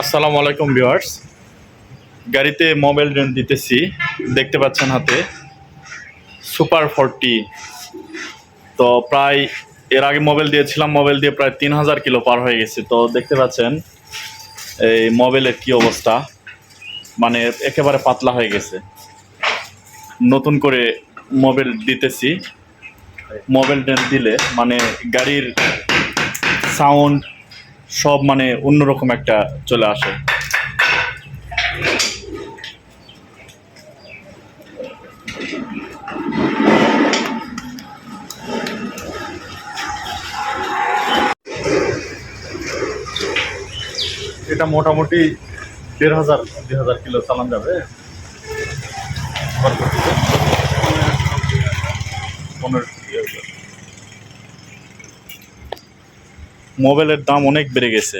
আসসালামু আলাইকুম ভিউয়ার্স। গাড়িতে মোবাইল রেন্ট দিতেছি, দেখতে পাচ্ছেন হাতে। Super forty. তো প্রায়, এর আগে মোবাইল দিয়েছিলাম, মোবাইল দিয়ে প্রায় তিন হাজার কিলো পার হয়ে গেছে। তো দেখতে পাচ্ছেন, এই মোবাইলের কি অবস্থা। মানে একেবারে পাতলা হয়ে গেছে। নতুন করে মোবাইল দিতেছি। মোবাইল রেন্ট দিলে মানে গাড়ির সাউন্ড সব মানে অন্যরকম একটা চলে আসে এটা মোটামুটি দেড় হাজার দেড় হাজার কিলো চালান যাবে পনেরো মোবাইলের দাম অনেক বেড়ে গেছে।